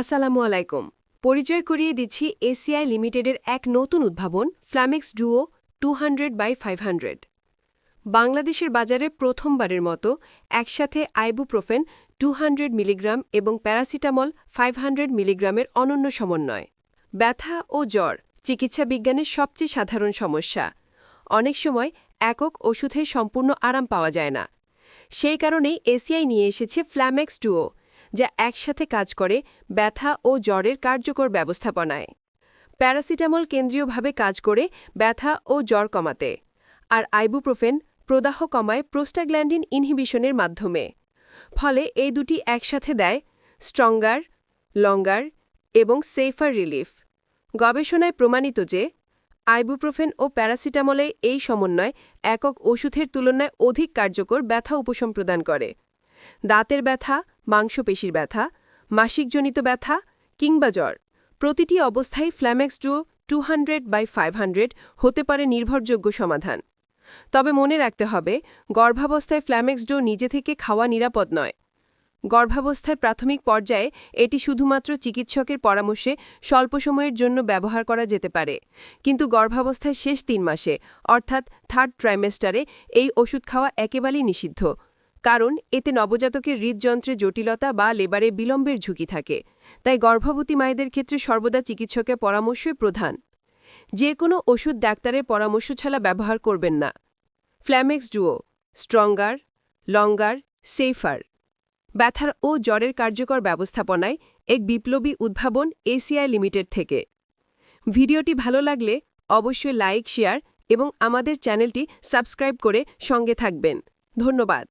আসসালামু আলাইকুম। পরিচয় করিয়ে দিচ্ছি এসিআই লিমিটেডের এক নতুন উদ্ভাবন Flamix duo two hundred by five hundred. বাংলাদেশের বাজারে প্রথমবারের মতো একসাথে আইবুপ্রোফেন টু হান্ড্রেড মিলিগ্রাম এবং প্যারাসিটামল ফাইভ হান্ড্রেড মিলিগ্রামের অনন্য সমন্বয়। ব্যথা ও জ্বর চিকিৎসা বিজ্ঞানের সবচেয়ে সাধারণ সমস্যা। অনেক সময় একক ওষুধে সম্পূর্ণ আরাম পাওয়া যায় না। সেই কারণেই এসিআই নিয়ে এসেছে ফ্ল্যামেক্স ডুও যা একসাথে কাজ করে ব্যথা ও জ্বরের কার্যকর ব্যবস্থাপনায়। প্যারাসিটামল কেন্দ্রীয়ভাবে কাজ করে ব্যথা ও জ্বর কমাতে। আর আইবুপ্রোফেন প্রদাহ কমায় প্রোস্টাগ্ল্যান্ডিন ইনহিবিশনের মাধ্যমে। ফলে এই দুটি একসাথে দেয় স্ট্রঙ্গার, লঙ্গার এবং সেফার রিলিফ। গবেষণায় প্রমাণিত যে আইবুপ্রোফেন ও প্যারাসিটামলে এই সমন্বয় একক ওষুধের তুলনায় অধিক কার্যকর ব্যথা উপশম প্রদান করে। দাঁতের ব্যথা, মাংসপেশির ব্যথা, মাসিকজনিত ব্যথা কিংবা জ্বর। প্রতিটি অবস্থায় Flamex duo two hundred by five hundred হতে পারে নির্ভরযোগ্য সমাধান। তবে মনে রাখতে হবে, গর্ভাবস্থায় ফ্ল্যামেক্স ডো নিজে থেকে খাওয়া নিরাপদ নয়। গর্ভাবস্থায় প্রাথমিক পর্যায়ে এটি শুধুমাত্র চিকিৎসকের পরামর্শে স্বল্প সময়ের জন্য ব্যবহার করা যেতে পারে। কিন্তু গর্ভাবস্থায় শেষ তিন মাসে, অর্থাৎ থার্ড ট্রাইমেস্টারে, এই ওষুধ খাওয়া একেবারেই নিষিদ্ধ। কারণ এতে নবজাতকের হৃদযন্ত্রে জটিলতা বা লেবারে বিলম্বের ঝুঁকি থাকে, তাই গর্ভবতী মায়েদের ক্ষেত্রে সর্বদা চিকিৎসকের পরামর্শই প্রধান। যে কোনো ওষুধ ডাক্তারের পরামর্শ ছাড়া ব্যবহার করবেন না। Flamex duo stronger, longer safer ব্যথার ও জ্বরের কার্যকর ব্যবস্থাপনায় এক বিপ্লবী উদ্ভাবন এসিআই লিমিটেড থেকে। ভিডিওটি ভালো লাগলে অবশ্যই লাইক, শেয়ার এবং আমাদের চ্যানেলটি সাবস্ক্রাইব করে সঙ্গে থাকবেন। ধন্যবাদ।